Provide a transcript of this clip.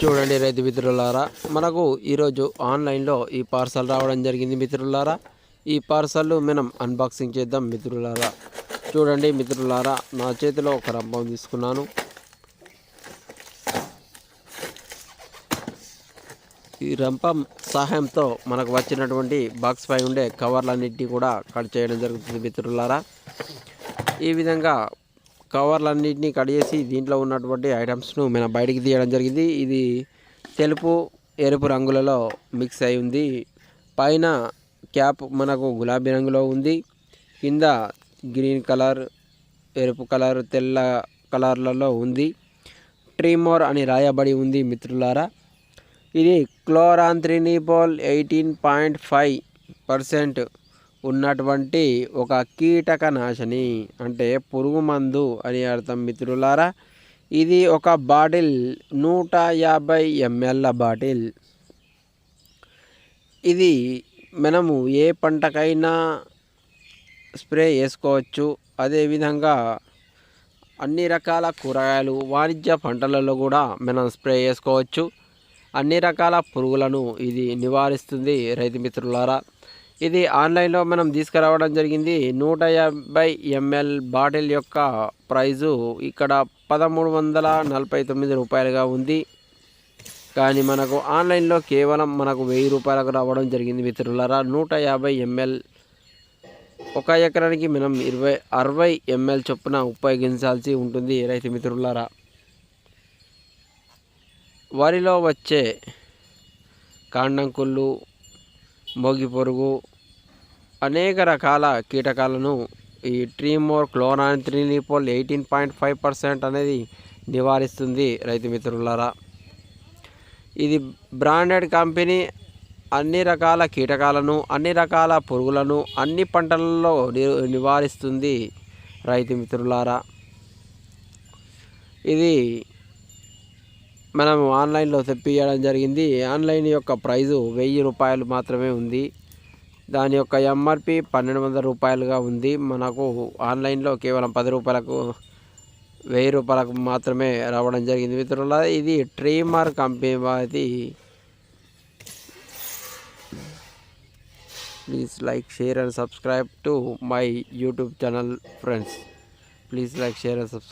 చూడండి రైతు మిత్రులారా మనకు ఈరోజు ఆన్లైన్లో ఈ పార్సల్ రావడం జరిగింది మిత్రులారా. ఈ పార్సల్ మనం అన్బాక్సింగ్ చేద్దాం మిత్రులారా. చూడండి మిత్రులారా నా చేతిలో ఒక రంపం తీసుకున్నాను. ఈ రంపం సహాయంతో మనకు వచ్చినటువంటి బాక్స్ పై ఉండే కవర్లన్నింటినీ కూడా కట్ చేయడం జరుగుతుంది మిత్రులారా. ఈ విధంగా కవర్లన్నింటినీ కట్ చేసి దీంట్లో ఉన్నటువంటి ఐటమ్స్ను మనం బయటికి తీయడం జరిగింది. ఇది తెలుపు ఎరుపు రంగులలో మిక్స్ అయి ఉంది. పైన క్యాప్ మనకు గులాబీ రంగులో ఉంది. కింద గ్రీన్ కలర్ ఎరుపు కలర్ తెల్ల కలర్లలో ఉంది. ట్రీమోర్ అని రాయబడి ఉంది మిత్రులారా. ఇది chlorantraniliprole eighteen point five percent ఉన్నటువంటి ఒక కీటక నాశని అంటే పురుగు మందు అని అర్థం మిత్రులారా. ఇది ఒక బాటిల్ నూట యాభై ఎంఎల్ల బాటిల్. ఇది మనము ఏ పంటకైనా స్ప్రే చేసుకోవచ్చు. అదేవిధంగా అన్ని రకాల కూరగాయలు వాణిజ్య పంటలలో కూడా మనం స్ప్రే చేసుకోవచ్చు. అన్ని రకాల పురుగులను ఇది నివారిస్తుంది రైతు మిత్రులారా. ఇది ఆన్లైన్లో మనం తీసుకురావడం జరిగింది. నూట యాభై ఎంఎల్ బాటిల్ యొక్క ప్రైజు ఇక్కడ పదమూడు వందల నలభై తొమ్మిది రూపాయలుగా ఉంది. కానీ మనకు ఆన్లైన్లో కేవలం మనకు వెయ్యి రూపాయలకు రావడం జరిగింది మిత్రులరా. నూట యాభై ఎంఎల్ ఒక ఎకరానికి మనం ఇరవై అరవై ఎంఎల్ చొప్పున ఉపయోగించాల్సి ఉంటుంది రైతు మిత్రులారా. వరిలో వచ్చే కాండంకుళ్ళు మోగి పురుగు అనేక రకాల కీటకాలను ఈ ట్రీమోర్ chlorantraniliprole eighteen point five percent అనేది నివారిస్తుంది రైతు మిత్రులారా. ఇది బ్రాండెడ్ కంపెనీ అన్ని రకాల కీటకాలను అన్ని రకాల పురుగులను అన్ని పంటలలో ని- నివారిస్తుంది రైతు మిత్రులారా. ఇది మనం ఆన్లైన్లో తెప్పియడం జరిగింది. ఆన్లైన్ యొక్క ప్రైజు వెయ్యి రూపాయలు మాత్రమే ఉంది. దాని యొక్క ఎంఆర్పి పన్నెండు వందల రూపాయలుగా ఉంది. మనకు ఆన్లైన్లో కేవలం పది రూపాయలకు వెయ్యి రూపాయలకు మాత్రమే రావడం జరిగింది. మిత్రుల ఇది ట్రీమర్ కంపెనీ అది please like share and subscribe to my YouTube channel friends. Please like share and subscribe.